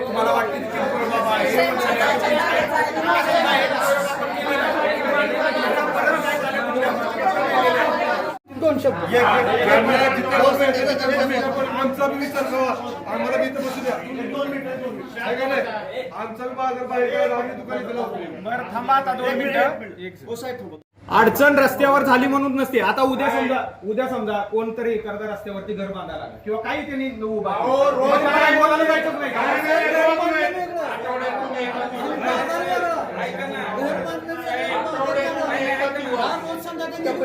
तुम्हाला वाटते किरकोळ बाब आहे दोन शब्द एक- एक- आमचा बी विचार करा आम्हाला बी इथं बसू द्या दोन मिनिटं आहे का नाही आमचा बी बाजार बाहेर गेला आम्ही दुकान बरं थांबा आता दोन मिनिटं हो साहेब थांबा. अडचण रस्त्यावर झाली म्हणून नसते. आता उद्या समजा उद्या समजा कोणतरी एखाद्या रस्त्यावरती घर बांधायला लागलं किंवा काही त्यांनी उभा. अहो, रोज बोलायला जायचंच नाही. का?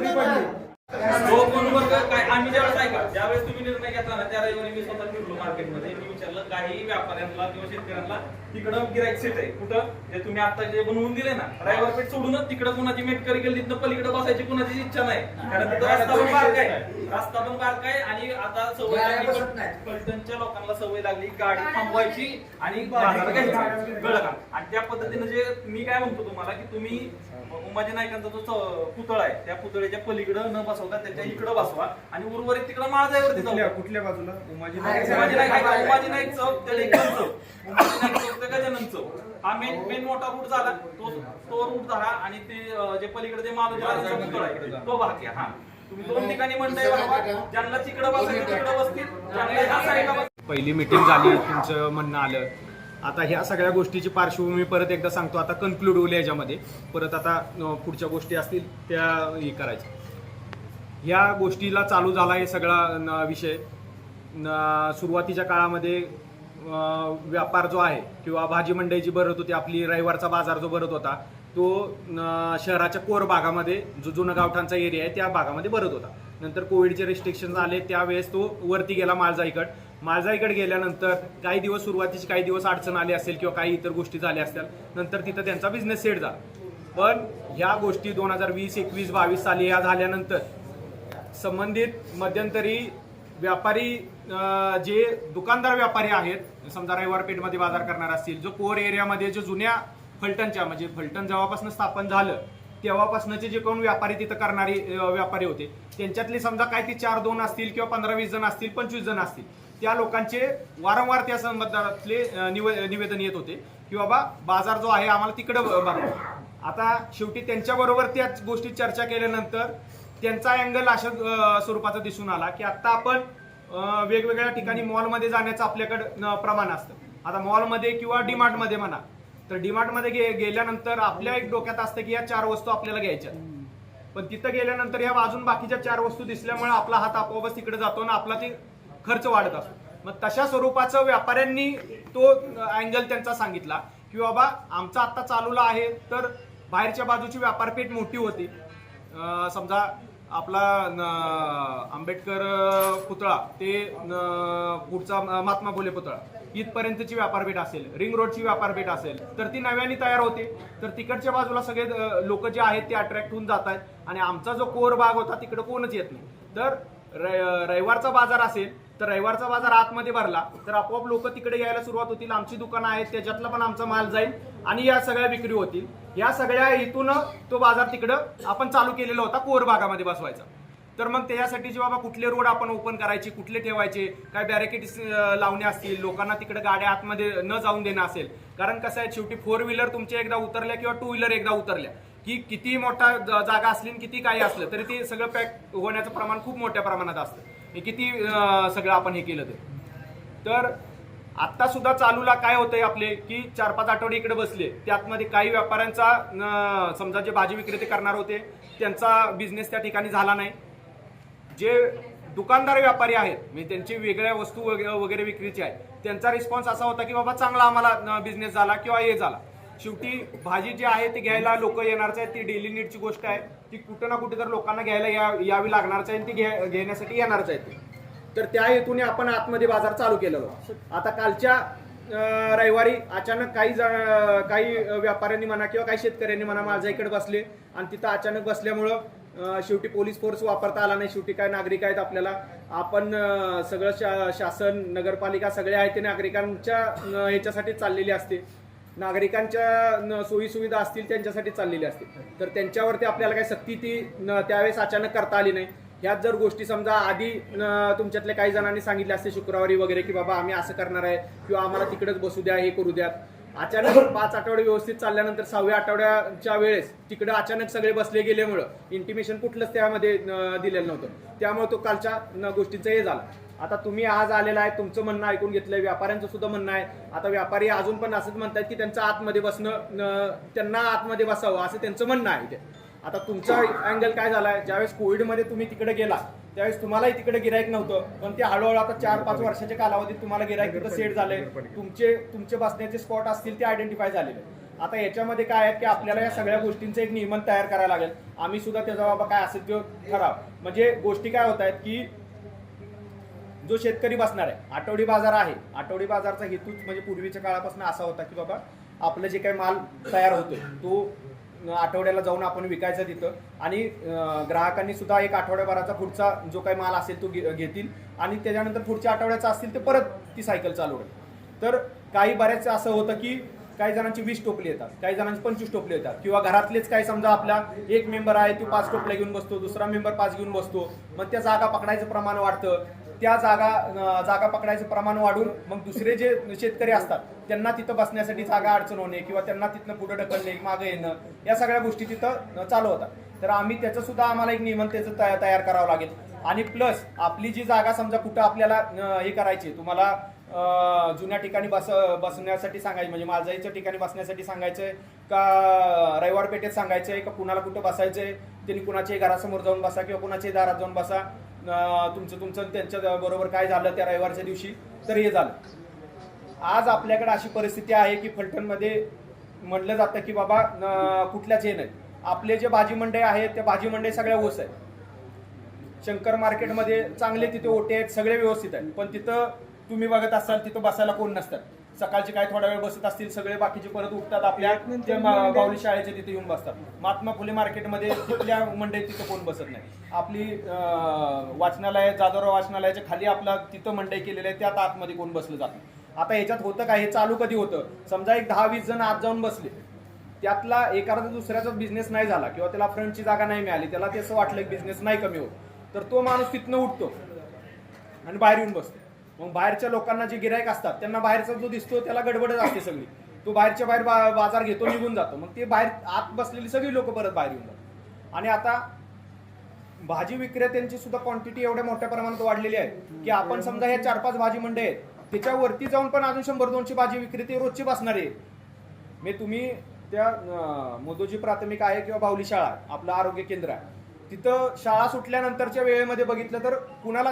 तो कोण वर्ग काय आम्ही ज्यावेळेस ऐका ज्यावेळेस तुम्ही निर्णय घेतला ना त्या रविवारी मी स्वतः फिरलो मार्केटमध्ये मी काही व्यापाऱ्यांना किंवा शेतकऱ्यांना तिकडं गिराईक सेट आहे. कुठं? जे तुम्ही आता जे बनवून दिले ना रविवार पेठ सोडूनच तिकडं कुणाची मेटकरी गेली तिथं पलीकडे बसायची कुणाची इच्छा नाही. कारण तिथं रस्ता पण बारक आहे. रस्ता पण बारक आहे आणि आता सवय लागली पलटणच्या लोकांना सवय लागली गाडी थांबवायची आणि बाजारात घ्यायची. गळका आणि त्या पद्धतीने जे मी काय म्हणतो तुम्हाला की तुम्ही उमाजी नायकांचा जो च- पुतळा आहे त्या पुतळ्याच्या पलीकडं न बसवता त्याच्या इकडं बसवा आणि उर्वरित तिकडं माळजाईवरती जाऊ. कुठल्या कुठल्या बाजूला? उमाजी उमाजी नाईक उमाजी नाईक चौक लेखन चौक. चौक ते गजानन चौक. हा मेन मेन मोठा रूट झाला. तो तो रूट झाला आणि ते जे पलीकडे महाराजांचा पुतळा आहे. तो भाग घ्या हा. तुम्ही दोन ठिकाणी मंडई बनवा ज्यांना तिकडं बसायचं तिकडं बसतील. ज्यांना ह्या साईडला बस पहिली मीटिंग झाली तुमचं म्हणणं आलं. आता ह्या सगळ्या गोष्टीची पार्श्वभूमी परत एकदा सांगतो. आता कन्क्लूड होईल याच्यामध्ये. परत आता पुढच्या गोष्टी असतील त्या हे करायच्या. ह्या गोष्टीला चालू झाला हे सगळा विषय. सुरुवातीच्या काळामध्ये व्यापार जो आहे किंवा भाजी मंडई जी भरत होती आपली रविवारचा बाजार जो भरत होता तो न, शहराच्या कोर भागामध्ये जो जुनं गावठांचा एरिया आहे त्या भागामध्ये भरत होता. नंतर कोविडचे रिस्ट्रिक्शन आले त्यावेळेस तो वरती गेला माळजाईकड. माळजाईकड गेल्यानंतर काही दिवस सुरुवातीची काही दिवस अडचण आली असेल किंवा काही इतर गोष्टी झाल्या असतील नंतर तिथं त्यांचा बिझनेस सेट झाला. पण ह्या गोष्टी दोन हजार वीस एकवीस बावीस साली या झाल्यानंतर संबंधित मध्यंतरी व्यापारी जे दुकानदार व्यापारी आहेत समजा रविवार पेठमध्ये बाजार करणार असतील जो कोर एरियामध्ये जो जुन्या फलटणच्या म्हणजे फलटण जेव्हापासून स्थापन झालं तेव्हापासूनचे जे कोण व्यापारी तिथं करणारे व्यापारी होते त्यांच्यातले समजा काय ते चार दोन असतील किंवा पंधरा वीस जण असतील पंचवीस जण असतील त्या लोकांचे वारंवार त्या संबंधातले अं, निवेदन येत होते की बाबा बाजार जो आहे आम्हाला तिकडं बघा आता शेवटी त्यांच्याबरोबर त्याच गोष्टी चर्चा केल्यानंतर त्यांचा अँगल अशा स्वरूपाचा दिसून आला की आता आपण वेगवेगळ्या ठिकाणी मॉलमध्ये जाण्याचं आपल्याकडं प्रमाण असतं. आता मॉलमध्ये किंवा डीमार्टमध्ये म्हणा तर डीमार्टमध्ये गे गेल्यानंतर आपल्या एक डोक्यात असतं की या चार वस्तू आपल्याला घ्यायच्या पण तिथं गेल्यानंतर ह्या वाजून बाकीच्या चार वस्तू दिसल्यामुळे आपला हात आपोआपच तिकडे जातो आणि आपला ते खर्च वाढत असतो. मग तशा स्वरूपाचं व्यापाऱ्यांनी तो अँगल त्यांचा सांगितला की बाबा आमचा आत्ता चालूला आहे तर बाहेरच्या बाजूची व्यापारपेठ मोठी होती. समजा आपला न, आंबेडकर पुतळा ते न, पुढचा महात्मा फुले पुतळा इथपर्यंतची व्यापारपेठ असेल रिंग रोडची व्यापारपेठ असेल तर ती नव्याने तयार होते. तर तिकडच्या बाजूला सगळे लोक जे आहेत ते अट्रॅक्ट होऊन जात आहेत. आणि आमचा जो कोर भाग होता तिकडे कोणच येत नाही. तर र- रविवारचा बाजार असेल तर रविवारचा बाजार आतमध्ये भरला. तर आपोआप लोक तिकडे यायला सुरुवात होतील. आमची दुकानं आहेत त्याच्यातला पण आमचा माल जाईल आणि या सगळ्या विक्री होतील. या सगळ्या हेतून तो बाजार तिकडं आपण चालू केलेला होता कोर भागामध्ये बसवायचा. तर मग त्याच्यासाठी जे बाबा कुठले रोड आपण ओपन करायचे कुठले ठेवायचे काय बॅरिकेड लावणे असतील लोकांना तिकडे गाड्या आतमध्ये न जाऊन देणं असेल. कारण कसं आहे शेवटी फोर व्हीलर तुमच्या एकदा उतरल्या किंवा टू व्हीलर एकदा उतरल्या. की किती मोठा जागा असली आणि किती काही असलं तरी ते सगळं पॅक होण्याचं प्रमाण खूप मोठ्या प्रमाणात असतं. हे किती सगळं आपण हे केलं ते. तर आता सुद्धा चालूला काय होतंय आपले की चार पाच आठवडे इकडे बसले त्यातमध्ये काही व्यापाऱ्यांचा समजा जे भाजी विक्रेते करणार होते त्यांचा बिझनेस त्या ठिकाणी झाला नाही. जे दुकानदार व्यापारी आहेत म्हणजे त्यांची वेगळ्या वस्तू वगैरे वगैरे विक्रीची आहे त्यांचा रिस्पॉन्स असा होता की बाबा चांगला आम्हाला बिझनेस झाला किंवा हे झाला. शेवटी भाजी जी आहे ती घ्यायला लोक येणारच आहेत. ती डेली नीडची गोष्ट आहे. ती कुठं ना कुठे तर लोकांना घ्यायला या यावी लागणारच आहे आणि ती घ्या- घेण्यासाठी येणारच आहे ती. तर त्या हेतूने आपण आतमध्ये बाजार चालू केलेला आता कालच्या रविवारी अचानक काही जण काही व्यापाऱ्यांनी म्हणा किंवा काही शेतकऱ्यांनी म्हणा माझ्या इकडे बसले आणि तिथं अचानक बसल्यामुळं शेवटी पोलीस फोर्स वापरता आला नाही. शेवटी काय नागरिक आहेत आपल्याला. आपण सगळं शा शासन नगरपालिका सगळे आहेत ते नागरिकांच्या ह्याच्यासाठी चाललेली असते. नागरिकांच्या सोयीसुविधा असतील त्यांच्यासाठी चाललेल्या असतील. तर त्यांच्यावरती आपल्याला काही सक्ती ती त्यावेळेस अचानक करता आली नाही. ह्याच जर गोष्टी समजा आधी तुमच्यातल्या काही जणांनी सांगितले असते शुक्रवारी वगैरे की बाबा आम्ही असं करणार आहे किंवा आम्हाला तिकडेच बसू द्या हे करू द्या अचानक पाच आठवडे व्यवस्थित चालल्यानंतर सहाव्या आठवड्याच्या वेळेस तिकडे अचानक सगळे बसले गेल्यामुळं इंटिमेशन कुठलंच त्यामध्ये दिलेलं नव्हतं. त्यामुळे तो कालच्या गोष्टीचं हे झालं. आता तुम्ही आज आलेला आहे तुमचं म्हणणं ऐकून घेतलंय व्यापाऱ्यांचं सुद्धा म्हणणं आहे. आता व्यापारी अजून पण असंच म्हणतात की त्यांचं आतमध्ये बसणं त्यांना आतमध्ये बसावं असं त्यांचं म्हणणं आहे ते. आता तुमचा अँगल काय झालाय? ज्यावेळेस कोविडमध्ये तुम्ही तिकडे गेला त्यावेळेस तुम्हालाही तिकडे गिरायक नव्हतं. पण ते हळूहळू आता चार पाच वर्षाच्या कालावधीत तुम्हाला गिरायक तिथं सेट झाले तुमचे तुमचे बसण्याचे स्पॉट असतील ते आयडेंटिफाय झालेले. आता याच्यामध्ये काय आहे की आपल्याला या सगळ्या गोष्टींचं एक नियमन तयार करायला लागेल. आम्ही सुद्धा त्याचा बाबा काय असेल तो ठराव. म्हणजे गोष्टी काय होत आहेत की जो शेतकरी बसणार आहे आठवडी बाजार आहे आठवडी बाजारचा हेतूच म्हणजे पूर्वीच्या काळापासून असा होता की बाबा आपलं जे काही माल तयार होतोय तो आठवड्याला जाऊन आपण विकायचा तिथं. आणि ग्राहकांनी सुद्धा एक आठवड्याभराचा पुढचा जो काही माल असेल तो घे- घेतील. आणि त्याच्यानंतर पुढच्या आठवड्याचा असतील ते परत ती सायकल चालू तर काही बऱ्याच असं होतं की काही जणांची वीस टोपली येतात काही जणांची पंचवीस टोपली येतात. किंवा घरातलेच काही समजा आपला एक मेंबर आहे तो पाच टोपल्या घेऊन बसतो दुसरा मेंबर पाच घेऊन बसतो. मग त्या जागा पकडायचं प्रमाण वाढतं. त्या जागा जागा पकडायचं प्रमाण वाढून मग दुसरे जे शेतकरी असतात त्यांना तिथं बसण्यासाठी जागा अडचण होणे किंवा त्यांना तिथनं पुढे ढकलणे मागे येणं या सगळ्या गोष्टी तिथं चालू होतात. तर आम्ही त्याचं सुद्धा आम्हाला एक नियमन त्याचं तयार तयार करावं लागेल. आणि प्लस आपली जी जागा समजा कुठं आपल्याला हे करायची तुम्हाला जुन्या ठिकाणी बस बसण्यासाठी सांगायचं म्हणजे माझाईच्या ठिकाणी बसण्यासाठी सांगायचंय का रविवार पेठेत सांगायचंय का कुणाला कुठं बसायचंय त्यांनी कुणाच्याही घरासमोर जाऊन बसा किंवा कुणाच्याही दारात जाऊन बसा. तुमचं तुमचं त्यांच्या बरोबर काय झालं त्या रविवारच्या दिवशी? तर हे झालं. आज आपल्याकडे अशी परिस्थिती आहे की फलटणमध्ये म्हटलं जातं की बाबा कुठल्याच हे नाही. आपले जे भाजी मंडई आहेत त्या भाजी मंडई सगळ्या ओस आहेत. शंकर मार्केटमध्ये चांगले तिथे ओटे आहेत सगळे व्यवस्थित आहेत. पण तिथं तुम्ही बघत असाल तिथं बसायला कोण नसतात. सकाळचे काय थोडा वेळ बसत असतील सगळे बाकीचे परत उठतात आपल्या. ते मा- बाहुली शाळेच्या तिथे येऊन बसतात. महात्मा फुले मार्केटमध्ये तिथल्या मंडईत तिथं कोण बसत नाही. आपली वाचनालय जाधवराव वाचनालयाच्या खाली आपला तिथं मंडई केलेलं आहे त्यात आतमध्ये कोण बसलं जातं आता याच्यात होतं काय? हे चालू कधी होतं? समजा एक दहा वीस जण आत जाऊन बसले. त्यातला एखादा दुसऱ्याचा बिझनेस नाही झाला किंवा त्याला फ्रंटची जागा नाही मिळाली त्याला ते असं वाटलं की बिझनेस नाही कमी होत. तर तो माणूस तिथनं उठतो आणि बाहेर येऊन बसतो. मग बाहेरच्या लोकांना जे गिरायक असतात त्यांना बाहेरचा जो दिसतो त्याला गडबडच असते सगळी. तो बाहेरच्या बाहेर बा- बाजार घेतो निघून जातो. मग ते बाहेर आत बसलेली सगळी लोक परत बाहेर येऊन जातात. आणि आता भाजी विक्रेत्यांची सुद्धा क्वांटिटी एवढ्या मोठ्या प्रमाणात वाढलेली आहे की आपण समजा हे चार पाच भाजी मंडई आहेत त्याच्यावरती जाऊन पण अजून शंभर दोनशे भाजी विक्रेते रोजची बसणार आहे मी म्हणजे तुम्ही त्या मोदोजी प्राथमिक आहे किंवा बाहुली शाळा आपलं आरोग्य केंद्र आहे तिथं शाळा सुटल्यानंतरच्या वेळेमध्ये बघितलं तर कुणाला